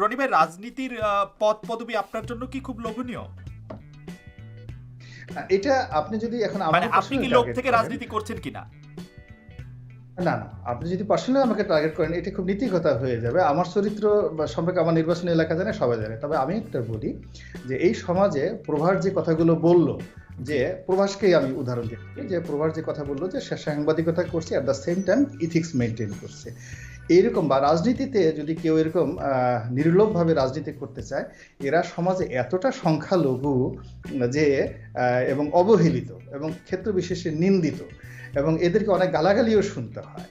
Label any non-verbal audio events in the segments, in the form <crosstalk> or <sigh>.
রনি ভাই রাজনীতির পদ পদবি আপনার জন্য কি খুব লোভনীয়? এটা আপনি যদি এখন মানে আমাকে আপনি কি লোক থেকে রাজনীতি করছেন কিনা? না না আপনি যদি পার্সোনালি আমাকে টার্গেট করেন এটা খুব নীতিকথা হয়ে যাবে। আমার চরিত্র বা সম্পর্কে আমার নির্বাচনী এলাকা জানে সবাই জানে। তবে আমি একটা বলি যে এই সমাজে প্রভাস যে কথাগুলো বলল যে প্রভাসকেই আমি উদাহরণ দিচ্ছি যে প্রভাস যে কথা বলল যে সে সাংবাদিকতা করছে at the same time ethics maintain করছে। এইরকম বা রাজনীতিতে যদি কেউ এরকম নির্লোভভাবে রাজনীতি করতে চায়, এরা সমাজে এতটা সংখ্যালঘু যে এবং অবহেলিত এবং ক্ষেত্র বিশেষে নিন্দিত এবং এদেরকে অনেক গালাগালিও শুনতে হয়।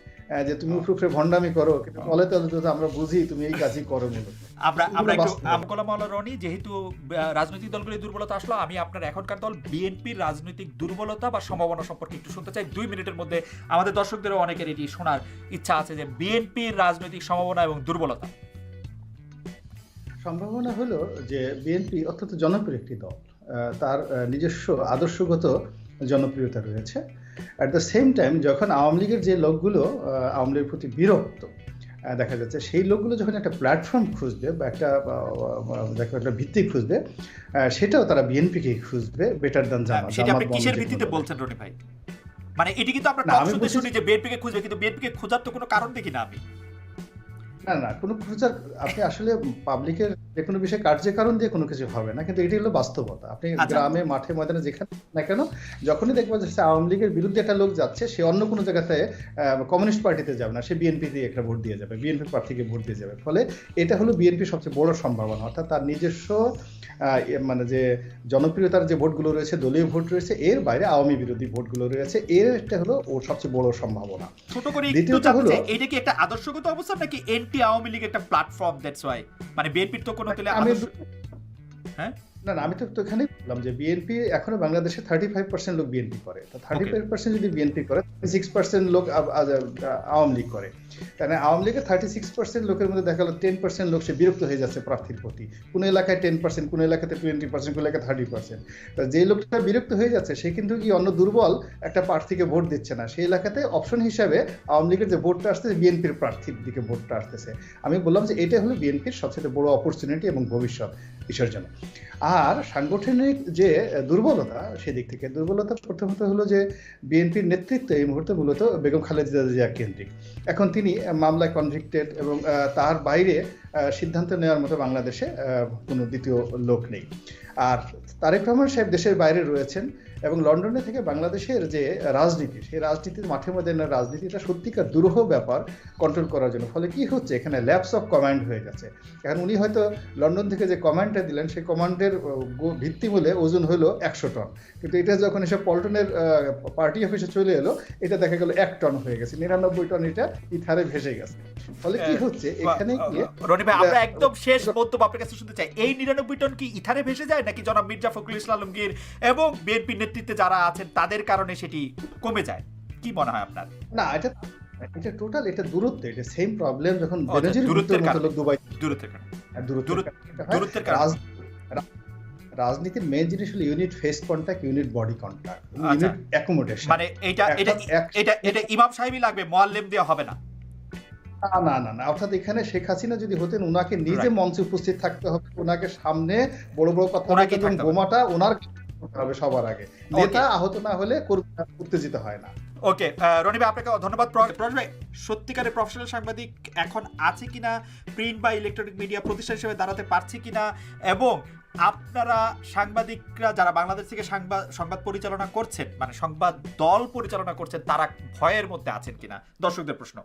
যে তুমি উপরে উপরে ভণ্ডামি করো কিন্তু তলে তলে তো আমরা বুঝি তুমি এই কাজই করো মূলত আমরা আমরা একটু বাস্তব। আমকলা মাওলা রনি যেহেতু রাজনৈতিক দলগুলির দুর্বলতা আসলো আমি আপনার এখনকার দল বিএনপির রাজনৈতিক দুর্বলতা বা সম্ভাবনা সম্পর্কে একটু শুনতে চাই। দুই মিনিটের মধ্যে আমাদের দর্শকদেরও অনেকের এটি শোনার ইচ্ছা আছে যে বিএনপির রাজনৈতিক সম্ভাবনা এবং দুর্বলতা। সম্ভাবনা হলো যে বিএনপি অত্যন্ত জনপ্রিয় একটি দল। আহ, তার নিজস্ব আদর্শগত জনপ্রিয়তা রয়েছে। অ্যাট দ্য সেম টাইম যখন আওয়ামী লীগের যে লোকগুলো আওয়ামী লীগের প্রতি বিরক্ত দেখা যাচ্ছে সেই লোকগুলো যখন একটা প্ল্যাটফর্ম খুঁজবে বা একটা দেখো একটা ভিত্তি খুঁজবে সেটাও তারা বিএনপিকে খুঁজবে বেটার দান জামাত সেটা আপনি কিসের ভিত্তিতে বলছেন রনি ভাই? মানে এটি কিন্তু আমরা টক শুনতে শুনি যে বিএনপিকে খুঁজবে কিন্তু বিএনপি কে খোঁজার তো কোনো কারণ দেখি না আমি। না না কোনো প্রচার আপনি আসলে পাবলিকের যে কোনো বিষয়ে কার্যকারণ দিয়ে কোনো কিছু হবে না কিন্তু এটি হলো বাস্তবতা। আপনি আচ্ছা। গ্রামে মাঠে ময়দানে যেখানে না কেন যখনই দেখবেন যে আওয়ামী লীগের বিরুদ্ধে একটা লোক যাচ্ছে সে অন্য কোনো জায়গাতে কমিউনিস্ট পার্টিতে যাবে না সে বিএনপি দিয়ে একটা ভোট দিয়ে যাবে বিএনপি প্রার্থীকে ভোট দিয়ে যাবে। ফলে এটা হলো বিএনপির সবচেয়ে বড় সম্ভাবনা অর্থাৎ তার নিজস্ব মানে যে জনপ্রিয়তার যে ভোটগুলো রয়েছে দলীয় ভোট রয়েছে এর বাইরে আওয়ামী বিরোধী ভোটগুলো রয়েছে এর একটা হলো ওর সবচেয়ে বড় সম্ভাবনা। ছোট করে জানতে হলো- এইটা কি একটা আদর্শগত অবস্থান নাকি এনটি আওয়ামী লীগ একটা প্ল্যাটফর্ম দ্যাটস ওয়াই মানে বিএনপির তো আদর্শ- হ্যাঁ? না না আমি তো তো এখানেই বললাম যে বিএনপি এখনও বাংলাদেশে থার্টি ফাইভ পার্সেন্ট লোক বিএনপি করে। তো থার্টি ফাইভ পার্সেন্ট যদি বিএনপি করে সিক্স পার্সেন্ট লোক আওয়ামী লীগ করে। মানে আওয়ামী লীগের থার্টি সিক্স পার্সেন্ট লোকের মধ্যে দেখা গেলো টেন পার্সেন্ট লোক সে বিরক্ত হয়ে যাচ্ছে প্রার্থীর প্রতি। কোন এলাকায় টেন পার্সেন্ট কোন এলাকাতে টোয়েন্টি পার্সেন্ট কোন এলাকায় থার্টি পার্সেন্ট যে লোকটা বিরক্ত হয়ে যাচ্ছে সে কিন্তু কি অন্য দুর্বল একটা প্রার্থীকে ভোট দিচ্ছে না। সেই এলাকাতে অপশন হিসাবে আওয়ামী লীগের যে ভোটটা আসতেছে বিএনপির প্রার্থীর দিকে ভোটটা আসতেছে। আমি বললাম যে এটা হলো বিএনপির সবচেয়ে বড় অপরচুনিটি এবং ভবিষ্যৎ। কিসের জন্য আর সাংগঠনিক যে দুর্বলতা সেদিক থেকে দুর্বলতা প্রথমত হলো যে বিএনপির নেতৃত্ব এই মুহূর্তে মূলত বেগম খালেদা জিয়া কেন্দ্রিক। এখন তিনি মামলায় কনভিক্টেড এবং তার বাইরে সিদ্ধান্ত নেওয়ার মতো বাংলাদেশে কোনো দ্বিতীয় লোক নেই। আর তারেক রহমান সাহেব দেশের বাইরে রয়েছেন। এবং লন্ডনে থেকে বাংলাদেশের যে রাজনীতি সেই রাজনীতির মাঠে মধ্যে রাজনীতিটা সত্যিকার দুরূহ ব্যাপার কন্ট্রোল করার জন্য। ফলে কি হচ্ছে এখানে ল্যাপস অফ কমান্ড হয়ে গেছে। এখন উনি হয়তো লন্ডন থেকে যে কমান্ডটা দিলেন সেই কমান্ডের ভিত্তি বলে ওজন হলো একশো টন কিন্তু এটা যখন এসে পল্টনের পার্টি অফিসে চলে এলো এটা দেখা গেল এক টন হয়ে গেছে। নিরানব্বই টন এটা ইথারে ভেসে গেছে। ফলে কি হচ্ছে এখানে গিয়ে আমরা একদম শেষ বক্তব্য আপনার কাছে শুনতে চাই। এই নিরানব্বই টন কি ইথারে ভেসে যায় নাকি জনাব মির্জা ফখরুল ইসলাম আলমগীর এবং বিএনপি নেতৃত্বে যারা আছেন তাদের কারণে সেটি কমে যায়। কি মনে হয় আপনার? না এটা এটা টোটাল এটা দূরত্ব এটা সেম প্রবলেম যখন দূরত্বের কারণে। দুবাই। দূরত্বের কারণে। দূরত্বের কারণে। দূরত্বের কারণে। রাজনীতির মেন জিনিস হলো unit face contact unit body contact. Unit accommodation মানে এটা এটা এটা এটা ইমাম সাহেবই লাগবে মোয়াল্লেম দেওয়া হবে না। না না না অর্থাৎ এখানে শেখ হাসিনা যদি হতেন ওনাকে নিজে মঞ্চে উপস্থিত থাকতে হবে ওনাকে সামনে বড় বড় কথা। বোমাটা ওনার হবে সবার আগে। নেতা আহত না হলে উত্তেজিত হয় না। ওকে রনি ভাই আপনাকে ধন্যবাদ। প্রজ ভাই সত্যিকারের প্রফেশনাল সাংবাদিক এখন আছে কিনা? প্রিন্ট বা ইলেকট্রনিক মিডিয়া প্রতিষ্ঠান হিসেবে দাঁড়াতে পারছে কিনা? এবং আপনারা সাংবাদিকরা যারা বাংলাদেশ থেকে সংবাদ সংবাদ পরিচালনা করছেন মানে সংবাদ দল পরিচালনা করছেন তারা ভয়ের মধ্যে আছেন কিনা? দর্শকদের প্রশ্ন।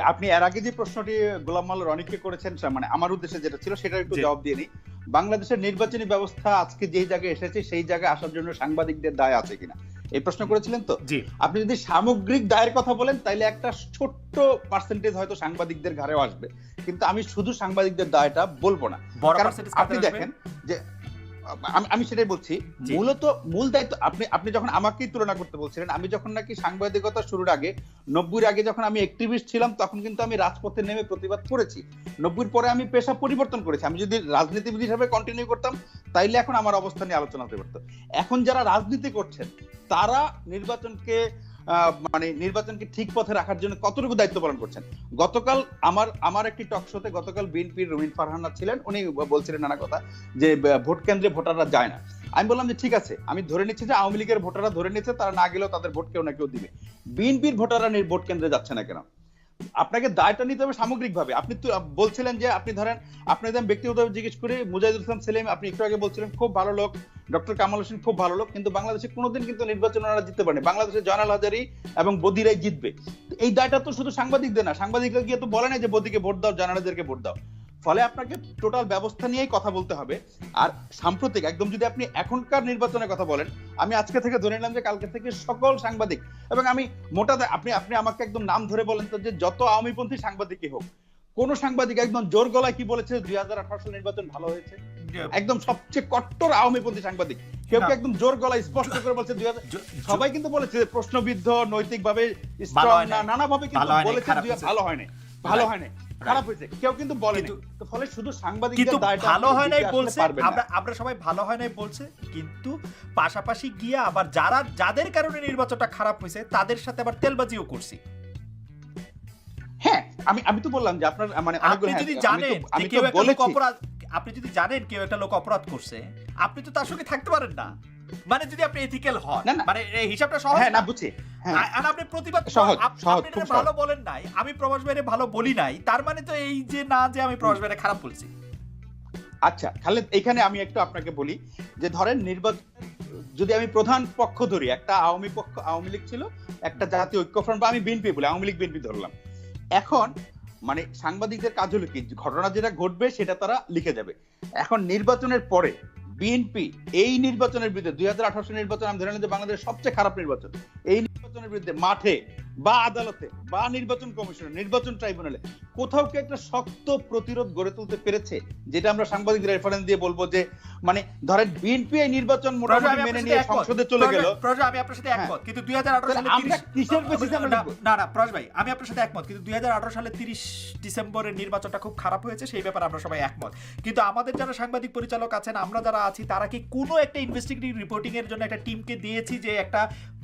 আপনি এর আগে যে প্রশ্নটি গোলাম মাল রনিককে করেছেন মানে আমার উদ্দেশ্যে যেটা ছিল সেটা একটু জবাব দিয়ে নিই। বাংলাদেশের নির্বাচনী ব্যবস্থা আজকে যেই জায়গায় এসেছে সেই জায়গায় আসার জন্য সাংবাদিকদের দায় আছে কিনা? এই প্রশ্ন করেছিলেন তো? আপনি যদি সামগ্রিক দায়ের কথা বলেন তাইলে একটা ছোট্ট পার্সেন্টেজ হয়তো সাংবাদিকদের ঘাড়েও আসবে। কিন্তু আমি শুধু সাংবাদিকদের দায়টা বলব না। কারণ আপনি দেখেন যে আমি সেটাই বলছি। মূলত মূল দায়িত্ব আপনি আপনি যখন আমাকেই তুলনা করতে বলছিলেন আমি যখন নাকি সাংবাদিকতা শুরুর আগে নব্বইয়ের আগে যখন আমি অ্যাক্টিভিস্ট ছিলাম তখন কিন্তু আমি রাজপথে নেমে প্রতিবাদ করেছি। নব্বইয়ের পরে আমি পেশা পরিবর্তন করেছি। আমি যদি রাজনীতিবিদ হিসাবে কন্টিনিউ করতাম তাইলে এখন আমার অবস্থা নিয়ে আলোচনা হতে পারতো। এখন যারা রাজনীতি করছেন তারা নির্বাচনকে মানে নির্বাচনকে ঠিক পথে রাখার জন্য কতটুকু দায়িত্ব পালন করছেন? গতকাল আমার আমার একটি টক শোতে গতকাল বিএনপির রবিন ফারহানা ছিলেন, উনি বলছিলেন নানা কথা যে ভোট কেন্দ্রে ভোটাররা যায় না। আমি বললাম যে, ঠিক আছে, আমি ধরে নিচ্ছি যে আওয়ামী লীগের ভোটাররা ধরে নিচ্ছে, তারা না গেলেও তাদের ভোট কেউ না কেউ দিবে। বিএনপির ভোটাররা ভোট কেন্দ্রে যাচ্ছে না কেন? আপনাকে দায়টা নিতে হবে সামগ্রিকভাবে। আপনি তো বলছিলেন যে আপনি ধরেন, আপনি যেমন ব্যক্তিগতভাবে জিজ্ঞেস করে মুজাহিদুল ইসলাম সেলিম, আপনি একটু আগে বলছিলেন, খুব ভালো লোক। ডক্টর কামাল হোসেন খুব ভালো লোক, কিন্তু বাংলাদেশে কোনোদিন কিন্তু নির্বাচন ওনারা জিততে পারেনি। বাংলাদেশে জয়নাল হাজারি এবং বদিরাই জিতবে। এই দায়টা তো শুধু সাংবাদিকদের না, সাংবাদিকরা গিয়ে তো বলে না যে বদিকে ভোট দাও, জয়নাল হাজারকে ভোট দাও। ফলে আপনাকে টোটাল ব্যবস্থা নিয়েই কথা বলতে হবে। আর সাম্প্রতিক একদম যদি আপনি এখনকার নির্বাচনের কথা বলেন আমি আজকে থেকে ধরে নিলাম যে কালকে থেকে সকল সাংবাদিক এবং আমি মোটা আপনি আপনি আমাকে একদম নাম ধরে বলেন তো যে যত আওয়ামীপন্থী সাংবাদিকই হোক কোন সাংবাদিক একদম জোর গলায় কি বলেছে দুই হাজার আঠারো সাল নির্বাচন ভালো হয়েছে? একদম সবচেয়ে কট্টর আওয়ামীপন্থী সাংবাদিক। কেউ কেউ একদম জোর গলায় স্পষ্ট করে বলছে দুই হাজার সবাই কিন্তু বলেছে যে প্রশ্নবিদ্ধ নৈতিকভাবে। নানাভাবে কিন্তু বলেছে। ভালো হয় নাই। ভালো Right. খারাপ হয়েছে। কেউ কিন্তু কিন্তু- তো ফলে শুধু সাংবাদিকদের কিন্তু দায়টা ভালো হয় নাই বলছে আমরা আমরা সবাই ভালো হয় নাই বলছে কিন্তু পাশাপাশি গিয়ে আবার যারা যাদের কারণে নির্বাচনটা খারাপ হয়েছে তাদের সাথে আবার তেলবাজিও করছি। হ্যাঁ আমি আমি তো বললাম যে আপনার মানে আপনি হ্যাঁ, যদি জানেন কেউ একটা লোক অপরাধ আপনি যদি জানেন কেউ একটা লোক অপরাধ করছে আপনি তো তার সঙ্গে থাকতে পারেন না। মানে যদি আপনি এথিক্যাল হন। মানে এই হিসাবটা সহজ হ্যাঁ না বুঝছি। হ্যাঁ। আর আপনি প্রতিবাদ সহজ, সহজ, আপনি খুব ভালো বলেন নাই আমি প্রবাস ভাইরে ভালো বলি নাই তার মানে তো এই যে না যে আমি প্রবাস ভাইরে খারাপ বলছি। আচ্ছা তাহলে এখানে আমি একটু আপনাকে বলি যে ধরেন নির্বাচন যদি আমি প্রধান পক্ষ ধরি একটা আওয়ামী পক্ষ আওয়ামী লীগ ছিল একটা জাতীয় ঐক্যফ্রন্ট বা আমি বিএনপি বলি আওয়ামী লীগ বিএনপি ধরলাম। এখন মানে সাংবাদিকদের কাজ হলো কি ঘটনা যেটা ঘটবে সেটা তারা লিখে যাবে। এখন নির্বাচনের পরে বিএনপি এই নির্বাচনের বিরুদ্ধে, দুই হাজার আঠারো নির্বাচন, আমি ধরে যে বাংলাদেশের সবচেয়ে খারাপ নির্বাচন, এই নির্বাচনের বিরুদ্ধে মাঠে বা আদালতে বা নির্বাচন কমিশনে নির্বাচন ট্রাইব্যুনালে কোথাও কি একটা শক্ত প্রতিরোধ গড়ে তুলতে পেরেছে? যেটা আমরা সাংবাদিকদের রেফারেন্স দিয়ে বলব যে মানে ধরেন বিএনপি এই নির্বাচন মোটামুটি মেনে নিয়ে সংসদে চলে গেল। প্রজা, আমি আপনার সাথে হ্যাঁ। একমত। কিন্তু দুই হাজার আঠারো সালে আমরা কিসের আমরা না, না প্রজ ভাই আমি আপনার সাথে একমত। কিন্তু দুই হাজার আঠারো সালে তিরিশ ডিসেম্বরের নির্বাচনটা খুব খারাপ হয়েছে সেই ব্যাপারে আমরা সবাই একমত। কিন্তু আমাদের যারা সাংবাদিক পরিচালক আছেন আমরা যারা আছি তারা কি কোনো একটা ইনভেস্টিগেটিভ রিপোর্টিং এর জন্য একটা টিমকে দিয়েছি যে একটা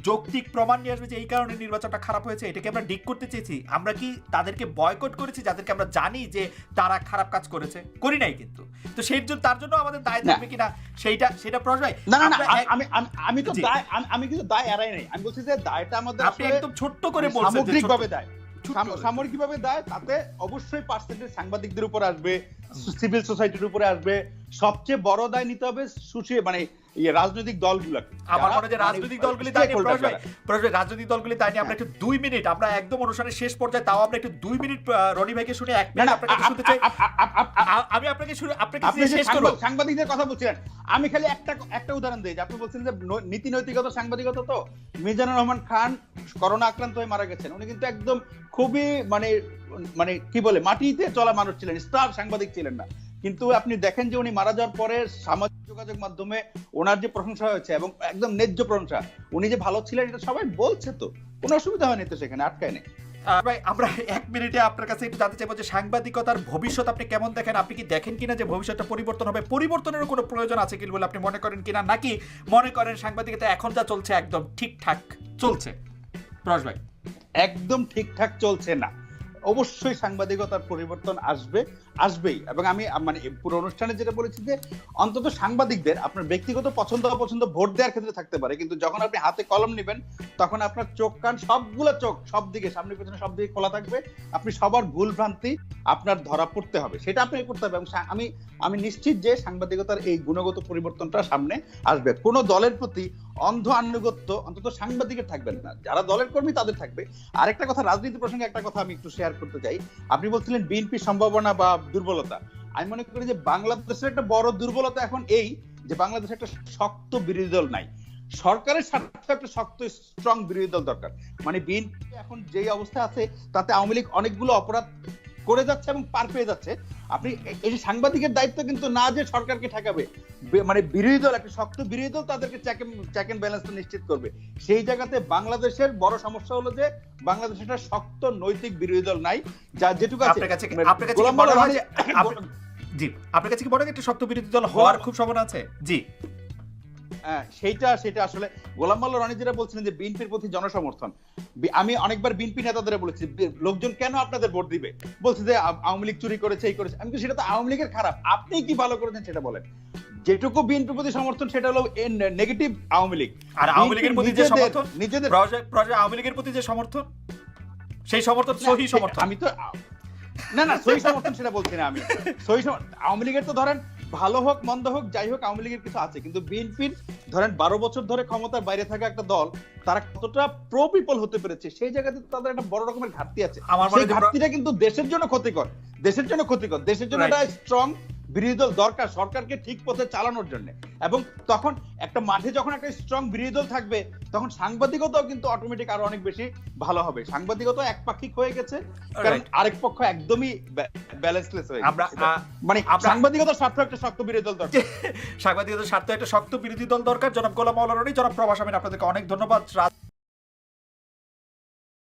যৌক্তিক প্রমাণ নিয়ে আসবে যে এই কারণে নির্বাচনটা খারাপ হয়েছে এটাকে আমরা ডিক করতে চেয়েছি। আমরা কি তাদেরকে বয়কট করেছি যাদেরকে আমরা জানি যে তারা খারাপ কাজ করেছে? করি নাই কিন্তু। তো সেই জন্য তার জন্য আমাদের দায় থাকবে কিনা সেইটা সেটা ভাই না না আমি- আমি তো দায় আমি- কিন্তু দায় এড়াই নাই। আমি বলছি যে দায়টা আমাদের আপনি একদম ছোট্ট করে বলছেন যে সামগ্রিক ভাবে দায়। ছোট্ট সাম- করে। সামরিকভাবে দায় তাতে অবশ্যই পার্সেন্টেজ সাংবাদিকদের উপর আসবে। সিভিল সোসাইটির উপরে আসবে। সবচেয়ে বড় দায় নিতে হবে সুশে মানে রাজনৈতিক দলগুলোকে। আমার হয় রাজনৈতিক দলগুলি তাই নিয়ে stakeholder প্রকাশ ভাই, যারা। প্রকাশ ভাই, রাজনৈতিক দলগুলি তাই নিয়ে আমরা একটু দুই মিনিট আমরা একদম অনুষ্ঠানের শেষ পর্যায়ে তাও আমরা একটু দুই মিনিট রনি ভাইকে শুনে এক মিনিট আপনাকে শুনতে চাই। আপ- আপ- আপ- আপ- আপ- আ- আমি আপনাকে শুনে আপনাকে শেষ করব। সাংবাদিকদের কথা বলছিলেন আমি খালি একটা একটা উদাহরণ দিই আপনি বলছেন যে নীতি নৈতিকতা সাংবাদিকতা তো। মিজানুর রহমান খান করোনা আক্রান্ত হয়ে মারা গেছেন। উনি কিন্তু একদম খুবই মানে মানে কি বলে মাটিতে চলা মানুষ ছিলেন স্টার সাংবাদিক ছিলেন না। কিন্তু আপনি দেখেন যে উনি মারা যাওয়ার পরে সামাজিক যোগাযোগ মাধ্যমে ওনার যে প্রশংসা হয়েছে এবং একদম ন্যায্য প্রশংসা উনি যে ভালো ছিলেন এটা সবাই বলছে তো। কোনো অসুবিধা হয়নি তো সেখানে আটকায় নেই। ভাই আমরা এক মিনিটে আপনার কাছে একটু জানতে চাইব যে সাংবাদিকতার ভবিষ্যৎ আপনি কেমন দেখেন? আপনি কি দেখেন কিনা যে ভবিষ্যৎটা পরিবর্তন হবে? পরিবর্তনের কোনো প্রয়োজন আছে কি বলে আপনি মনে করেন কিনা? নাকি মনে করেন সাংবাদিকতা এখন যা চলছে একদম ঠিকঠাক চলছে? প্রকাশ ভাই। একদম ঠিকঠাক চলছে না। অবশ্যই সাংবাদিকতার পরিবর্তন আসবে, আসবেই। এবং আমি মানে পুরো অনুষ্ঠানে যেটা বলেছি যে, অন্তত সাংবাদিকদের আপনার ব্যক্তিগত পছন্দ অপছন্দ ভোট দেওয়ার ক্ষেত্রে থাকতে পারে। কিন্তু যখন আপনি হাতে কলম নেবেন তখন আপনার চোখ, কান, সবগুলো চোখ, সব দিকে, সামনে, পেছনে, সব দিকে খোলা থাকবে। আপনি সবার ভুল ভ্রান্তি আপনার ধরা পড়তে হবে। সেটা আপনাকে করতে হবে এবং আমি আমি নিশ্চিত যে সাংবাদিকতার এই গুণগত পরিবর্তনটা সামনে আসবে। কোনো দলের প্রতি অন্ধ আনুগত্য অন্তত সাংবাদিকের থাকবেন না। যারা দলের কর্মী তাদের থাকবে। আরেকটা কথা, রাজনীতি প্রসঙ্গে একটা কথা আমি একটু শেয়ার করতে চাই। আপনি বলছিলেন বিএনপির সম্ভাবনা বা দুর্বলতা। আমি মনে করি যে বাংলাদেশের একটা বড় দুর্বলতা এখন এই যে বাংলাদেশে একটা শক্ত বিরোধী দল নাই। সরকারের স্বার্থে একটা শক্ত স্ট্রং বিরোধী দল দরকার। মানে বিএনপি এখন যেই অবস্থা আছে তাতে আওয়ামী লীগ অনেকগুলো অপরাধ করে যাচ্ছে এবং পার পেয়ে যাচ্ছে। আপনি এই যে সাংবাদিকের দায়িত্ব কিন্তু না যে সরকারকে ঠেকাবে মানে বিরোধী দল একটা শক্ত বিরোধী দল তাদেরকে চেক এন্ড ব্যালেন্সটা নিশ্চিত করবে। সেই জায়গাতে বাংলাদেশের বড় সমস্যা হলো যে বাংলাদেশে একটা শক্ত নৈতিক বিরোধী দল নাই যা যেটুকু আছে। জি আপনার কাছে কি হয় একটা শক্ত বিরোধী দল হওয়ার খুব সম্ভাবনা আছে? জি। সেইটা সেটা আসলে গোলাম মাল্লা রনি যেটা বলছিলেন যে বিএনপির প্রতি জনসমর্থন আমি অনেকবার বিএনপি নেতাদের বলেছি লোকজন কেন আপনাদের ভোট দিবে? বলছে যে আওয়ামী লীগ চুরি করেছে এই করেছে। আমি বলি, সেটা তো আওয়ামী লীগের খারাপ। আপনি কি ভালো করেছেন সেটা বলেন। যেটুকু বিএনপির প্রতি সমর্থন সেটা হলো নেগেটিভ আওয়ামী লীগ। আর আওয়ামী লীগের প্রতি যে সমর্থন? নিজেদের প্রজেক্ট আওয়ামী লীগের প্রতি যে সমর্থন? সেই সমর্থন সহি সমর্থন? আমি তো না না সহি সমর্থন সেটা বলছি না আমি। সহি সম- আওয়ামী লীগের তো ধরেন ভালো হোক মন্দ হোক যাই হোক আওয়ামী লীগের কিছু আছে। কিন্তু বিএনপির ধরেন বারো বছর ধরে ক্ষমতার বাইরে থাকা একটা দল তারা কতটা প্রো পিপল হতে পেরেছে সেই জায়গাতে তাদের একটা বড় রকমের ঘাটতি আছে। সেই ঘাটতিটা কিন্তু দেশের জন্য ক্ষতিকর দেশের জন্য ক্ষতিকর। দেশের জন্য একটা স্ট্রং বিরোধী দল দরকার সরকারকে ঠিক পথে চালানোর জন্য। এবং তখন একটা মাঠে যখন একটা স্ট্রং বিরোধী দল থাকবে তখন সাংবাদিকতাও কিন্তু অটোমেটিক আরও অনেক বেশি ভালো হবে। সাংবাদিকতা একপাক্ষিক হয়ে গেছে কারণ আরেক পক্ষ একদমই ব্যালেন্সলেস হয়ে আমরা। মানে সাংবাদিকতার স্বার্থ একটা শক্ত বিরোধী দল দরকার। <laughs> সাংবাদিকতার স্বার্থে একটা শক্ত বিরোধী দল দরকার। জনাব গোলাম মাওলানা রনি জনাব প্রভাস আমিন আপনাদেরকে অনেক ধন্যবাদ।